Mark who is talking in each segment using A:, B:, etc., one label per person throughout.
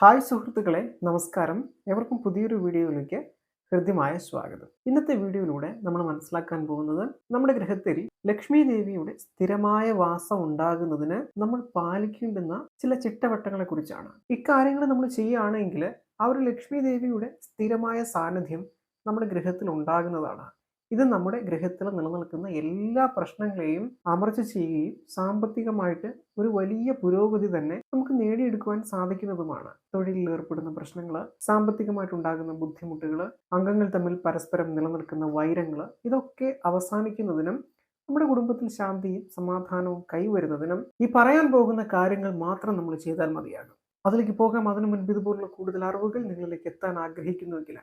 A: Hi സുഹൃത്തുക്കളെ നമസ്കാരം. എവർക്കും പുതിയൊരു വീഡിയോയിലേക്ക് ഹൃദ്യമായ സ്വാഗതം. ഇന്നത്തെ വീഡിയോയിലൂടെ നമ്മൾ മനസ്സിലാക്കാൻ പോകുന്നത് നമ്മുടെ ഗ്രഹത്തിൽ ലക്ഷ്മി ദേവിയുടെ സ്ഥിരമായ വാസം ഉണ്ടാകുന്നതിന് നമ്മൾ പാലിക്കേണ്ടുന്ന ചില ചിട്ടവട്ടങ്ങളെ കുറിച്ചാണ് ഇക്കാര്യങ്ങൾ നമ്മൾ ചെയ്യുകയാണെങ്കിൽ ആ ഒരു ലക്ഷ്മി ദേവിയുടെ സ്ഥിരമായ സാന്നിധ്യം നമ്മുടെ ഗ്രഹത്തിൽ ഉണ്ടാകുന്നതാണ്. ഇത് നമ്മുടെ ഗ്രഹത്തിൽ നിലനിൽക്കുന്ന എല്ലാ പ്രശ്നങ്ങളെയും അമർച്ച ചെയ്യുകയും സാമ്പത്തികമായിട്ട് ഒരു വലിയ പുരോഗതി തന്നെ നമുക്ക് നേടിയെടുക്കുവാൻ സാധിക്കുന്നതുമാണ്. തൊഴിലിൽ ഏർപ്പെടുന്ന പ്രശ്നങ്ങൾ സാമ്പത്തികമായിട്ടുണ്ടാകുന്ന ബുദ്ധിമുട്ടുകൾ അംഗങ്ങൾ തമ്മിൽ പരസ്പരം നിലനിൽക്കുന്ന വൈരങ്ങൾ ഇതൊക്കെ അവസാനിക്കുന്നതിനും നമ്മുടെ കുടുംബത്തിൽ ശാന്തിയും സമാധാനവും കൈവരുന്നതിനും ഈ പറയാൻ പോകുന്ന കാര്യങ്ങൾ മാത്രം നമ്മൾ ചെയ്താൽ മതിയാകും. അതിലേക്ക് പോകാം. അതിനു മുൻപ് ഇതുപോലുള്ള കൂടുതൽ അറിവുകൾ നിങ്ങളിലേക്ക് എത്താൻ ആഗ്രഹിക്കുന്നുവെങ്കിൽ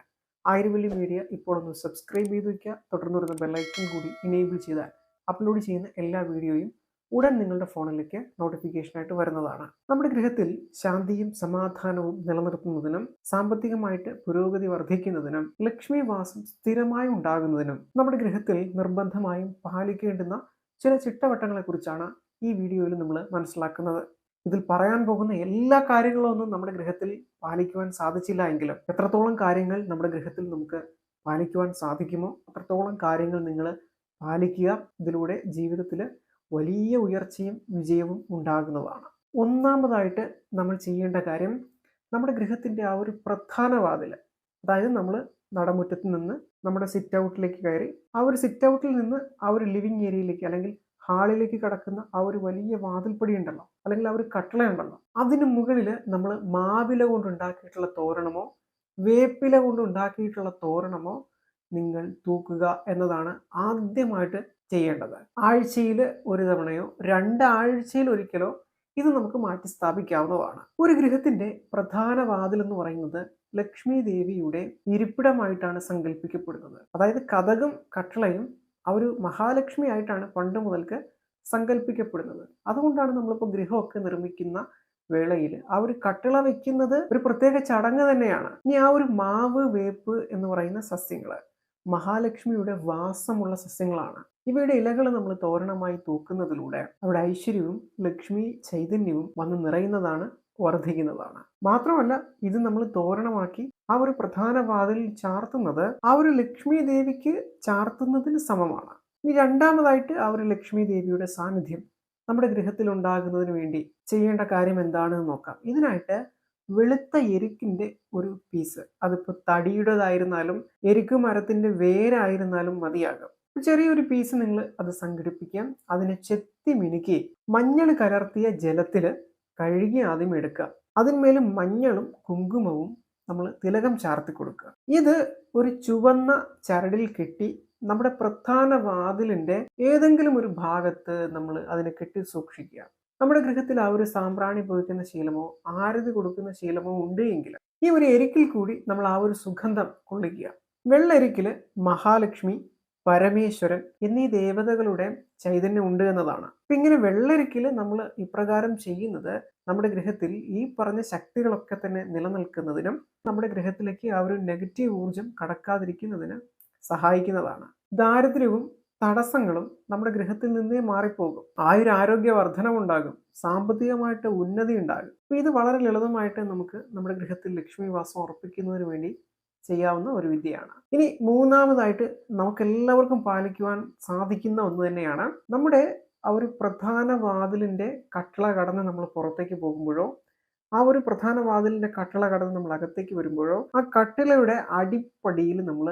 A: ആയിരവല്ലി മീഡിയ ഇപ്പോൾ ഒന്ന് സബ്സ്ക്രൈബ് ചെയ്ത് വയ്ക്കുക തുടർന്ന് വരുന്ന ബെല്ലൈക്കൺ കൂടി ഇനേബിൾ ചെയ്താൽ അപ്ലോഡ് ചെയ്യുന്ന എല്ലാ വീഡിയോയും ഉടൻ നിങ്ങളുടെ ഫോണിലേക്ക് നോട്ടിഫിക്കേഷനായിട്ട് വരുന്നതാണ്. നമ്മുടെ ഗൃഹത്തിൽ ശാന്തിയും സമാധാനവും നിലനിർത്തുന്നതിനും സാമ്പത്തികമായിട്ട് പുരോഗതി വർദ്ധിക്കുന്നതിനും ലക്ഷ്മി വാസം സ്ഥിരമായി ഉണ്ടാകുന്നതിനും നമ്മുടെ ഗൃഹത്തിൽ നിർബന്ധമായും പാലിക്കേണ്ടുന്ന ചില ചിട്ടവട്ടങ്ങളെക്കുറിച്ചാണ് ഈ വീഡിയോയിൽ നമ്മൾ മനസ്സിലാക്കുന്നത്. ഇതിൽ പറയാൻ പോകുന്ന എല്ലാ കാര്യങ്ങളും ഒന്നും നമ്മുടെ ഗൃഹത്തിൽ പാലിക്കുവാൻ സാധിച്ചില്ല എങ്കിലും എത്രത്തോളം കാര്യങ്ങൾ നമ്മുടെ ഗൃഹത്തിൽ നമുക്ക് പാലിക്കുവാൻ സാധിക്കുമോ അത്രത്തോളം കാര്യങ്ങൾ നിങ്ങൾ പാലിക്കുക. ഇതിലൂടെ ജീവിതത്തിൽ വലിയ ഉയർച്ചയും വിജയവും ഉണ്ടാകുന്നതാണ്. ഒന്നാമതായിട്ട് നമ്മൾ ചെയ്യേണ്ട കാര്യം നമ്മുടെ ഗൃഹത്തിന്റെ ആ ഒരു പ്രധാന വാതിൽ അതായത് നമ്മൾ നടമുറ്റത്ത് നിന്ന് നമ്മുടെ സിറ്റ് ഔട്ടിലേക്ക് കയറി ആ ഒരു സിറ്റ് ഔട്ടിൽ നിന്ന് ആ ഒരു ലിവിങ് ഏരിയയിലേക്ക് അല്ലെങ്കിൽ ഹാളിലേക്ക് കടക്കുന്ന ആ ഒരു വലിയ വാതിൽപ്പടി ഉണ്ടല്ലോ അല്ലെങ്കിൽ ആ ഒരു കട്ടള ഉണ്ടല്ലോ അതിന് മുകളിൽ നമ്മൾ മാവില കൊണ്ടുണ്ടാക്കിയിട്ടുള്ള തോരണമോ വേപ്പില കൊണ്ട് ഉണ്ടാക്കിയിട്ടുള്ള തോരണമോ നിങ്ങൾ തൂക്കുക എന്നതാണ് ആദ്യമായിട്ട് ചെയ്യേണ്ടത്. ആഴ്ചയിൽ ഒരു തവണയോ രണ്ടാഴ്ചയിൽ ഒരിക്കലോ ഇത് നമുക്ക് മാറ്റി സ്ഥാപിക്കാവുന്നതാണ്. ഒരു ഗൃഹത്തിന്റെ പ്രധാന വാതിൽ എന്ന് പറയുന്നത് ലക്ഷ്മി ദേവിയുടെ ഇരിപ്പിടമായിട്ടാണ് സങ്കല്പിക്കപ്പെടുന്നത്. അതായത് കഥകും കട്ടളയും ആ ഒരു മഹാലക്ഷ്മി ആയിട്ടാണ് പണ്ട് മുതൽക്ക് സങ്കല്പിക്കപ്പെടുന്നത് അതുകൊണ്ടാണ് നമ്മളിപ്പോൾ ഗൃഹമൊക്കെ നിർമ്മിക്കുന്ന വേളയിൽ ആ ഒരു കട്ടിള വെക്കുന്നത് ഒരു പ്രത്യേക ചടങ്ങ് തന്നെയാണ്. ഇനി ആ ഒരു മാവ് വേപ്പ് എന്ന് പറയുന്ന സസ്യങ്ങൾ മഹാലക്ഷ്മിയുടെ വാസമുള്ള സസ്യങ്ങളാണ്. ഇവയുടെ ഇലകൾ നമ്മൾ തോരണമായി തൂക്കുന്നതിലൂടെ അവിടെ ഐശ്വര്യവും ലക്ഷ്മി ചൈതന്യവും വന്ന് നിറയുന്നതാണ് വർദ്ധിക്കുന്നതാണ്. മാത്രമല്ല ഇത് നമ്മൾ തോരണമാക്കി ആ ഒരു പ്രധാന വാതിലിൽ ചാർത്തുന്നത് ആ ഒരു ലക്ഷ്മി ദേവിക്ക് ചാർത്തുന്നതിന് സമമാണ്. ഇനി രണ്ടാമതായിട്ട് ആ ഒരു ലക്ഷ്മി ദേവിയുടെ സാന്നിധ്യം നമ്മുടെ ഗൃഹത്തിൽ ഉണ്ടാകുന്നതിന് വേണ്ടി ചെയ്യേണ്ട കാര്യം എന്താണെന്ന് നോക്കാം. ഇതിനായിട്ട് വെളുത്ത എരുക്കിന്റെ ഒരു പീസ്. അതിപ്പോൾ തടിയുടേതായിരുന്നാലും എരുക്ക് മരത്തിന്റെ വേരായിരുന്നാലും മതിയാകും. ചെറിയൊരു പീസ് നിങ്ങൾ അത് സംഘടിപ്പിക്കാം. അതിനെ ചെത്തി മിനുക്കി മഞ്ഞൾ കലർത്തിയ ജലത്തിൽ കഴുകി ആദ്യം എടുക്കുക. അതിന്മേലും മഞ്ഞളും കുങ്കുമവും നമ്മൾ തിലകം ചാർത്തി കൊടുക്കുക. ഇത് ഒരു ചുവന്ന ചരടിൽ കെട്ടി നമ്മുടെ പ്രധാന വാതിലിന്റെ ഏതെങ്കിലും ഒരു ഭാഗത്ത് നമ്മൾ അതിനെ കെട്ടി സൂക്ഷിക്കുക. നമ്മുടെ ഗൃഹത്തിൽ ആ ഒരു സാമ്പ്രാണി പൊഴിക്കുന്ന ശീലമോ ആരതി കൊടുക്കുന്ന ശീലമോ ഉണ്ട് എങ്കിൽ ഈ ഒരു എരിക്കിൽ കൂടി നമ്മൾ ആ ഒരു സുഗന്ധം കൊള്ളിക്കുക. വെള്ളരിക്കിൽ മഹാലക്ഷ്മി പരമേശ്വരൻ എന്നീ ദേവതകളുടെ ചൈതന്യം ഉണ്ട് എന്നതാണ്. അപ്പൊ ഇങ്ങനെ വെള്ളരിക്കൽ നമ്മൾ ഇപ്രകാരം ചെയ്യുന്നത് നമ്മുടെ ഗ്രഹത്തിൽ ഈ പറഞ്ഞ ശക്തികളൊക്കെ തന്നെ നിലനിൽക്കുന്നതിനും നമ്മുടെ ഗ്രഹത്തിലേക്ക് ആ ഒരു നെഗറ്റീവ് ഊർജം കടക്കാതിരിക്കുന്നതിന് സഹായിക്കുന്നതാണ്. ദാരിദ്ര്യവും തടസ്സങ്ങളും നമ്മുടെ ഗൃഹത്തിൽ നിന്നേ മാറിപ്പോകും. ആയുര ആരോഗ്യ വർധനമുണ്ടാകും സാമ്പത്തികമായിട്ട് ഉന്നതി ഉണ്ടാകും. അപ്പൊ ഇത് വളരെ ലളിതമായിട്ട് നമുക്ക് നമ്മുടെ ഗൃഹത്തിൽ ലക്ഷ്മി വാസം ഉറപ്പിക്കുന്നതിന് വേണ്ടി ചെയ്യാവുന്ന ഒരു വിദ്യയാണ്. ഇനി മൂന്നാമതായിട്ട് നമുക്ക് എല്ലാവർക്കും പാലിക്കുവാൻ സാധിക്കുന്ന ഒന്ന് തന്നെയാണ് നമ്മുടെ ആ ഒരു പ്രധാന വാതിലിന്റെ കട്ടള കടന്ന് നമ്മൾ പുറത്തേക്ക് പോകുമ്പോഴോ ആ ഒരു പ്രധാന വാതിലിന്റെ കട്ടള കടന്ന് നമ്മൾ അകത്തേക്ക് വരുമ്പോഴോ ആ കട്ടിളയുടെ അടിപ്പടിയിൽ നമ്മൾ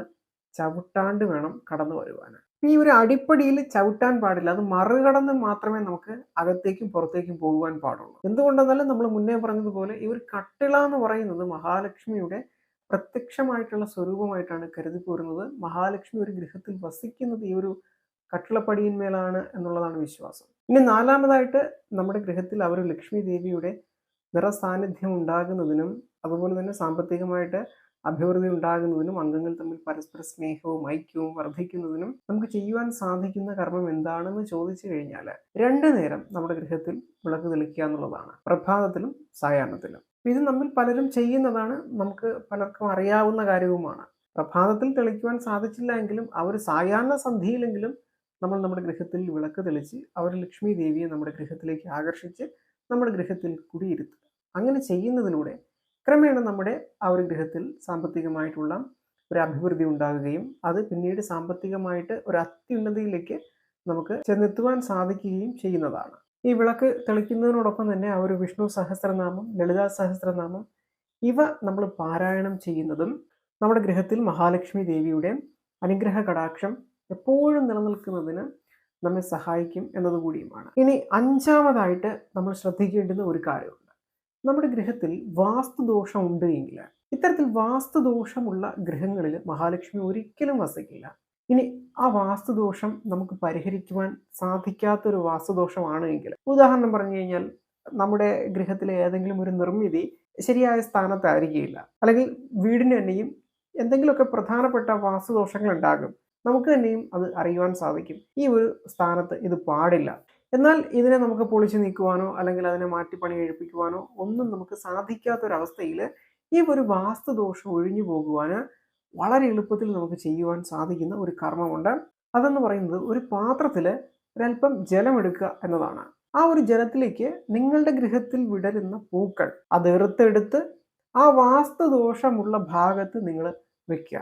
A: ചവിട്ടാണ്ട് വേണം കടന്നു വരുവാൻ ഈ ഒരു അടിപ്പടിയിൽ ചവിട്ടാൻ പാടില്ല. അത് മറികടന്ന് മാത്രമേ നമുക്ക് അകത്തേക്കും പുറത്തേക്കും പോകുവാൻ പാടുള്ളൂ. എന്തുകൊണ്ടെന്നാലും നമ്മൾ മുന്നേ പറഞ്ഞതുപോലെ ഈ ഒരു കട്ടിള എന്ന് പറയുന്നത് മഹാലക്ഷ്മിയുടെ പ്രത്യക്ഷമായിട്ടുള്ള സ്വരൂപമായിട്ടാണ് കരുതി പോരുന്നത് മഹാലക്ഷ്മി ഒരു ഗൃഹത്തിൽ വസിക്കുന്നത് ഈ ഒരു കട്ടിളപ്പടിയിന്മേലാണ് എന്നുള്ളതാണ് വിശ്വാസം. ഇനി നാലാമതായിട്ട് നമ്മുടെ ഗൃഹത്തിൽ അവർ ലക്ഷ്മി ദേവിയുടെ നിറസാന്നിധ്യം ഉണ്ടാകുന്നതിനും അതുപോലെ തന്നെ സാമ്പത്തികമായിട്ട് അഭിവൃദ്ധി ഉണ്ടാകുന്നതിനും അംഗങ്ങൾ തമ്മിൽ പരസ്പര സ്നേഹവും ഐക്യവും വർദ്ധിക്കുന്നതിനും നമുക്ക് ചെയ്യുവാൻ സാധിക്കുന്ന കർമ്മം എന്താണെന്ന് ചോദിച്ചു കഴിഞ്ഞാൽ രണ്ടു നേരം നമ്മുടെ ഗൃഹത്തിൽ വിളക്ക് തെളിക്കുക എന്നുള്ളതാണ്. പ്രഭാതത്തിലും സായാഹ്നത്തിലും. ഇത് നമ്മൾ പലരും ചെയ്യുന്നതാണ് നമുക്ക് പലർക്കും അറിയാവുന്ന കാര്യവുമാണ്. പ്രഭാതത്തിൽ തെളിക്കുവാൻ സാധിച്ചില്ല എങ്കിലും ആ ഒരു സായാഹ്ന സന്ധിയിലെങ്കിലും നമ്മൾ നമ്മുടെ ഗൃഹത്തിൽ വിളക്ക് തെളിച്ച് അവർ ലക്ഷ്മി ദേവിയെ നമ്മുടെ ഗൃഹത്തിലേക്ക് ആകർഷിച്ച് നമ്മുടെ ഗൃഹത്തിൽ കുടിയിരുത്തുക. അങ്ങനെ ചെയ്യുന്നതിലൂടെ ക്രമേണ നമ്മുടെ ആ ഒരു ഗൃഹത്തിൽ സാമ്പത്തികമായിട്ടുള്ള ഒരു അഭിവൃദ്ധി ഉണ്ടാകുകയും അത് പിന്നീട് സാമ്പത്തികമായിട്ട് ഒരു അത്യുന്നതിയിലേക്ക് നമുക്ക് ചെന്നെത്തുവാൻ സാധിക്കുകയും ചെയ്യുന്നതാണ്. ഈ വിളക്ക് തെളിക്കുന്നതിനോടൊപ്പം തന്നെ ആ ഒരു വിഷ്ണു സഹസ്രനാമം ലളിതാ സഹസ്രനാമം ഇവ നമ്മൾ പാരായണം ചെയ്യുന്നതും നമ്മുടെ ഗൃഹത്തിൽ മഹാലക്ഷ്മി ദേവിയുടെ അനുഗ്രഹ കടാക്ഷം എപ്പോഴും നിലനിൽക്കുന്നതിന് നമ്മെ സഹായിക്കും എന്നതുകൂടിയുമാണ്. ഇനി അഞ്ചാമതായിട്ട് നമ്മൾ ശ്രദ്ധിക്കേണ്ടുന്ന ഒരു കാര്യമുണ്ട്. നമ്മുടെ ഗൃഹത്തിൽ വാസ്തുദോഷം ഉണ്ട് എങ്കിൽ ഇത്തരത്തിൽ വാസ്തുദോഷമുള്ള ഗൃഹങ്ങളിൽ മഹാലക്ഷ്മി ഒരിക്കലും വസിക്കില്ല. ഇനി ആ വാസ്തുദോഷം നമുക്ക് പരിഹരിക്കുവാൻ സാധിക്കാത്തൊരു വാസ്തുദോഷമാണ് എങ്കിൽ. ഉദാഹരണം പറഞ്ഞു കഴിഞ്ഞാൽ നമ്മുടെ ഗൃഹത്തിലെ ഏതെങ്കിലും ഒരു നിർമ്മിതി ശരിയായ സ്ഥാനത്തായിരിക്കില്ല. അല്ലെങ്കിൽ വീടിന് തന്നെയും എന്തെങ്കിലുമൊക്കെ പ്രധാനപ്പെട്ട വാസ്തുദോഷങ്ങൾ ഉണ്ടാകും. നമുക്ക് തന്നെയും അത് അറിയുവാൻ സാധിക്കും. ഈ ഒരു സ്ഥാനത്ത് ഇത് പാടില്ല. എന്നാൽ ഇതിനെ നമുക്ക് പൊളിച്ചു നീക്കുവാനോ അല്ലെങ്കിൽ അതിനെ മാറ്റി പണി കഴിപ്പിക്കുവാനോ ഒന്നും നമുക്ക് സാധിക്കാത്തൊരവസ്ഥയിൽ ഈ ഒരു വാസ്തുദോഷം ഒഴിഞ്ഞു പോകുവാന് വളരെ എളുപ്പത്തിൽ നമുക്ക് ചെയ്യുവാൻ സാധിക്കുന്ന ഒരു കർമ്മമുണ്ട്. അതെന്ന് പറയുന്നത് ഒരു പാത്രത്തിൽ ഒരല്പം ജലമെടുക്കുക എന്നതാണ്. ആ ഒരു ജലത്തിലേക്ക് നിങ്ങളുടെ ഗൃഹത്തിൽ വിടരുന്ന പൂക്കൾ അത് എറുത്തെടുത്ത് ആ വാസ്തുദോഷമുള്ള ഭാഗത്ത് നിങ്ങൾ വെക്കുക.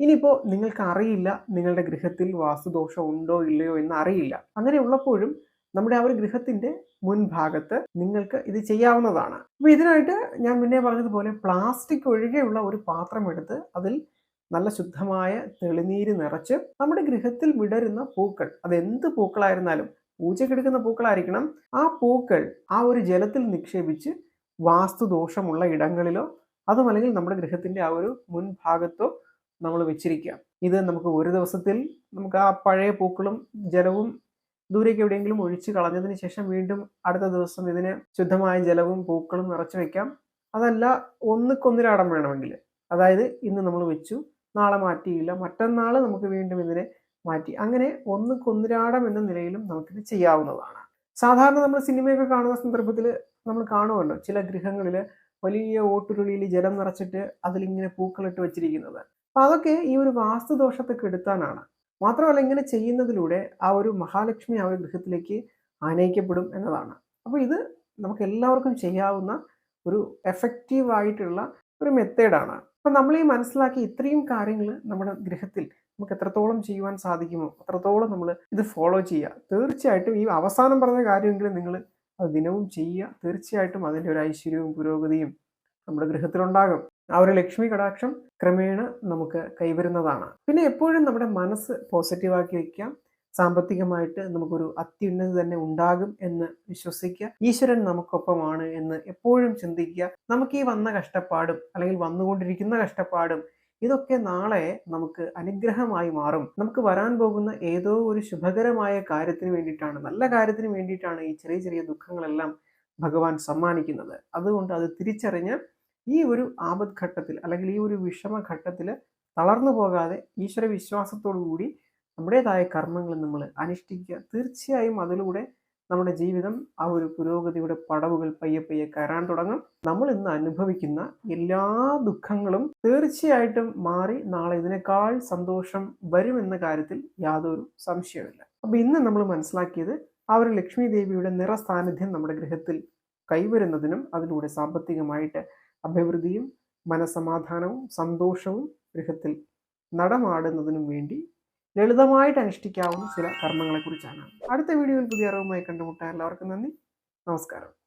A: ഇനിയിപ്പോൾ നിങ്ങൾക്ക് അറിയില്ല നിങ്ങളുടെ ഗൃഹത്തിൽ വാസ്തുദോഷം ഉണ്ടോ ഇല്ലയോ എന്ന് അറിയില്ല. അങ്ങനെ ഉള്ളപ്പോഴും നമ്മുടെ ആ ഒരു ഗൃഹത്തിന്റെ മുൻഭാഗത്ത് നിങ്ങൾക്ക് ഇത് ചെയ്യാവുന്നതാണ്. അപ്പോൾ ഇതിനായിട്ട് ഞാൻ മുന്നേ പറഞ്ഞതുപോലെ പ്ലാസ്റ്റിക് ഒഴികെയുള്ള ഒരു പാത്രം എടുത്ത് അതിൽ നല്ല ശുദ്ധമായ തെളിനീര് നിറച്ച് നമ്മുടെ ഗൃഹത്തിൽ വിടരുന്ന പൂക്കൾ. അത് എന്ത് പൂക്കളായിരുന്നാലും പൂജക്കെടുക്കുന്ന പൂക്കളായിരിക്കണം. ആ പൂക്കൾ ആ ഒരു ജലത്തിൽ നിക്ഷേപിച്ച് വാസ്തുദോഷമുള്ള ഇടങ്ങളിലോ അതുമല്ലെങ്കിൽ നമ്മുടെ ഗൃഹത്തിന്റെ ആ ഒരു മുൻഭാഗത്തോ നമ്മൾ വെച്ചിരിക്കുക. ഇത് നമുക്ക് ഒരു ദിവസത്തിൽ നമുക്ക് ആ പഴയ പൂക്കളും ജലവും ദൂരേക്ക് എവിടെയെങ്കിലും ഒഴിച്ച് കളഞ്ഞതിന് ശേഷം വീണ്ടും അടുത്ത ദിവസം ഇതിന് ശുദ്ധമായ ജലവും പൂക്കളും നിറച്ചു വെക്കാം. അതല്ല ഒന്നിക്കൊന്നിരാടം വേണമെങ്കിൽ. അതായത് ഇന്ന് നമ്മൾ വെച്ചു നാളെ മാറ്റിയില്ല. മറ്റന്നാൾ നമുക്ക് വീണ്ടും ഇതിനെ മാറ്റി. അങ്ങനെ ഒന്ന് കൊന്നിരാടം എന്ന നിലയിലും നമുക്കിത് ചെയ്യാവുന്നതാണ്. സാധാരണ നമ്മൾ സിനിമയൊക്കെ കാണുന്ന സന്ദർഭത്തിൽ നമ്മൾ കാണുമല്ലോ ചില ഗൃഹങ്ങളിൽ വലിയ ഓട്ടുരുളിയിൽ ജലം നിറച്ചിട്ട് അതിലിങ്ങനെ പൂക്കളിട്ട് വെച്ചിരിക്കുന്നത്. അപ്പൊ അതൊക്കെ ഈ ഒരു വാസ്തുദോഷത്തെ കെടുത്താനാണ് മാത്രമല്ല ഇങ്ങനെ ചെയ്യുന്നതിലൂടെ ആ ഒരു മഹാലക്ഷ്മി ആ ഒരു ഗൃഹത്തിലേക്ക് ആനയിക്കപ്പെടും എന്നതാണ്. അപ്പോൾ ഇത് നമുക്ക് എല്ലാവർക്കും ചെയ്യാവുന്ന ഒരു എഫക്റ്റീവ് ആയിട്ടുള്ള ഒരു മെത്തേഡാണ് അപ്പം നമ്മൾ ഈ മനസ്സിലാക്കി ഇത്രയും കാര്യങ്ങൾ നമ്മുടെ ഗൃഹത്തിൽ നമുക്ക് എത്രത്തോളം ചെയ്യുവാൻ സാധിക്കുമോ അത്രത്തോളം നമ്മൾ ഇത് ഫോളോ ചെയ്യുക. തീർച്ചയായിട്ടും ഈ അവസാനം പറഞ്ഞ കാര്യമെങ്കിലും നിങ്ങൾ അത് ദിനവും ചെയ്യുക. തീർച്ചയായിട്ടും അതിന്റെ ഒരു ഐശ്വര്യവും പുരോഗതിയും നമ്മുടെ ഗൃഹത്തിലുണ്ടാകും ആ ഒരു ലക്ഷ്മി കടാക്ഷം ക്രമേണ നമുക്ക് കൈവരുന്നതാണ്. പിന്നെ എപ്പോഴും നമ്മുടെ മനസ്സ് പോസിറ്റീവാക്കി വയ്ക്കാം സാമ്പത്തികമായിട്ട് നമുക്കൊരു അത്യുന്നതി തന്നെ ഉണ്ടാകും എന്ന് വിശ്വസിക്കുക. ഈശ്വരൻ നമുക്കൊപ്പമാണ് എന്ന് എപ്പോഴും ചിന്തിക്കുക. നമുക്ക് ഈ വന്ന കഷ്ടപ്പാടും അല്ലെങ്കിൽ വന്നുകൊണ്ടിരിക്കുന്ന കഷ്ടപ്പാടും ഇതൊക്കെ നാളെ നമുക്ക് അനുഗ്രഹമായി മാറും. നമുക്ക് വരാൻ പോകുന്ന ഏതോ ഒരു ശുഭകരമായ കാര്യത്തിന് വേണ്ടിയിട്ടാണ് നല്ല കാര്യത്തിന് വേണ്ടിയിട്ടാണ് ഈ ചെറിയ ചെറിയ ദുഃഖങ്ങളെല്ലാം ഭഗവാൻ സമ്മാനിക്കുന്നത്. അതുകൊണ്ട് അത് തിരിച്ചറിഞ്ഞ് ഈ ഒരു ആപത്ഘട്ടത്തിൽ അല്ലെങ്കിൽ ഈ ഒരു വിഷമഘട്ടത്തിൽ തളർന്നു പോകാതെ ഈശ്വര വിശ്വാസത്തോടു കൂടി നമ്മുടേതായ കർമ്മങ്ങൾ നമ്മൾ അനുഷ്ഠിക്കുക. തീർച്ചയായും അതിലൂടെ നമ്മുടെ ജീവിതം ആ ഒരു പുരോഗതിയുടെ പടവുകൾ പയ്യെ പയ്യെ കയറാൻ തുടങ്ങും. നമ്മൾ ഇന്ന് അനുഭവിക്കുന്ന എല്ലാ ദുഃഖങ്ങളും തീർച്ചയായിട്ടും മാറി നാളെ ഇതിനേക്കാൾ സന്തോഷം വരുമെന്ന കാര്യത്തിൽ യാതൊരു സംശയവുമില്ല. അപ്പൊ ഇന്ന് നമ്മൾ മനസ്സിലാക്കിയത് ആ ഒരു ലക്ഷ്മി ദേവിയുടെ നിറസാന്നിധ്യം നമ്മുടെ ഗൃഹത്തിൽ കൈവരുന്നതിനും അതിലൂടെ സാമ്പത്തികമായിട്ട് അഭിവൃദ്ധിയും മനസമാധാനവും സന്തോഷവും ഗൃഹത്തിൽ നടമാടുന്നതിനും വേണ്ടി ലളിതമായിട്ട് അനുഷ്ഠിക്കാവുന്ന ചില കർമ്മങ്ങളെക്കുറിച്ചാണ്. അടുത്ത വീഡിയോയിൽ പുതിയ അറിവുമായി കണ്ടുമുട്ടാൻ എല്ലാവർക്കും നന്ദി. നമസ്കാരം.